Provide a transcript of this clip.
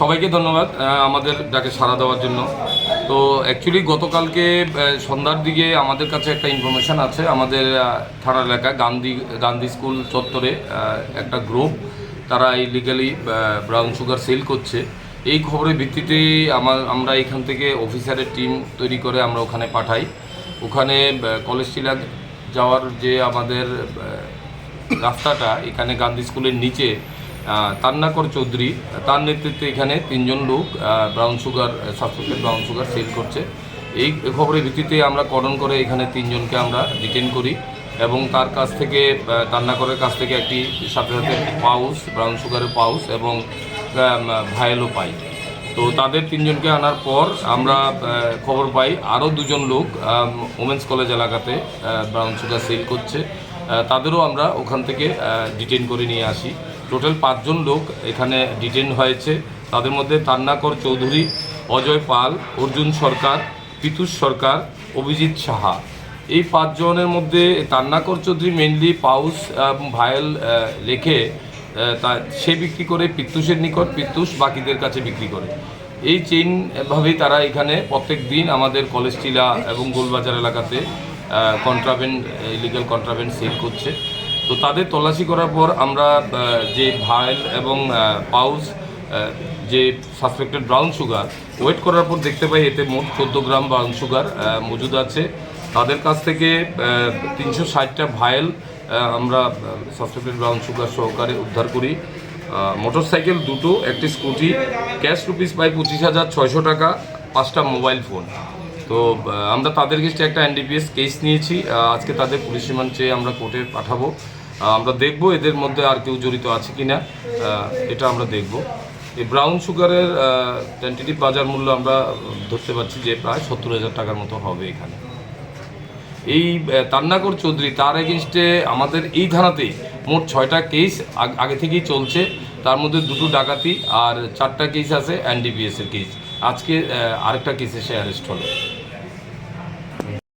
সবাইকে ধন্যবাদ আমাদের ডাকে সাড়া দেওয়ার জন্য। তো অ্যাকচুয়ালি গতকালকে সন্ধ্যার দিকে আমাদের কাছে একটা ইনফরমেশান আছে। আমাদের থানা এলাকা, গান্ধী গান্ধী স্কুল চত্বরে একটা গ্রুপ তারা ইলিগালি ব্রাউন সুগার সেল করছে। এই খবরের ভিত্তিতে আমার, আমরা এখান থেকে অফিসারের টিম তৈরি করে আমরা ওখানে পাঠাই। ওখানে কলেজ টিলা যাওয়ার যে আমাদের রাস্তাটা, এখানে গান্ধী স্কুলের নিচে তান্নাকর চৌধুরী, তার নেতৃত্বে এখানে তিনজন লোক brown sugar suspected brown sugar sell করছে। এই খবরের ভিত্তিতে আমরা করণ করে এখানে তিনজনকে আমরা ডিটেন করি এবং তার কাছ থেকে তান্নাকরের কাছ থেকে একটি সাথে সাথে পাউস ব্রাউন সুগারের পাউস এবং ভায়েলও পাই। তো তাদের তিনজনকে আনার পর আমরা খবর পাই আরও দুজন লোক ওমেন্স কলেজ এলাকাতে ব্রাউন সুগার সেল করছে। তাদেরও আমরা ওখান থেকে ডিটেন করে নিয়ে আসি। টোটাল পাঁচজন লোক এখানে ডিটেন হয়েছে। তাদের মধ্যে তান্নাকর চৌধুরী, অজয় পাল, অর্জুন সরকার, পিতুষ সরকার, অভিজিৎ সাহা। এই পাঁচজনের মধ্যে তান্নাকর চৌধুরী মেনলি পাউস ভায়েল রেখে তা সে বিক্রি করে পিত্তুষের নিকট পিত্তুষ বাকিদের কাছে বিক্রি করে। এই চেইন ভাবেই তারা এখানে প্রত্যেক দিন আমাদের কলেজ টিলা এবং গোলবাজার এলাকাতে কন্ট্রাভেন্ট ইলিগাল কন্ট্রাভেন্ট সেল করছে। তো তাদের তল্লাশি করার পর আমরা যে ভাইল এবং পাউস যে সাসপেক্টেড ব্রাউন সুগার ওয়েট করার পর দেখতে পাই এতে মোট চোদ্দ গ্রাম ব্রাউন সুগার মজুদ আছে। তাদের কাছ থেকে তিনশো ষাটটা ভাইল আমরা সাসপেক্টেড ব্রাউন সুগার সহকারে উদ্ধার করি। মোটর সাইকেল দুটো, একটি স্কুটি ক্যাশ রুপিস পাই পঁচিশ হাজার ছয়শো টাকা, পাঁচটা মোবাইল ফোন তো আমরা তাদের কাছে একটা এনডিপিএস কেস নিয়েছি। আজকে তাদের পুলিশ রিমান্ড চেয়ে আমরা কোর্টে পাঠাবো। আমরা দেখব এদের মধ্যে আর কেউ জড়িত আছে কি না এটা আমরা দেখব। এই ব্রাউন সুগারের টেন্টেটিভ বাজার মূল্য আমরা ধরতে পারছি যে প্রায় সত্তর হাজার টাকার মতো হবে এখানে। এই তান্নাকর চৌধুরী তার এগেনস্টে আমাদের এই থানাতেই মোট ছয়টা কেস আগে থেকেই চলছে। তার মধ্যে দুটো ডাকাতি আর চারটা কেস আছে এনডিপিএস এর কেস আজকে আরেকটা কেসে সে অ্যারেস্ট হলো।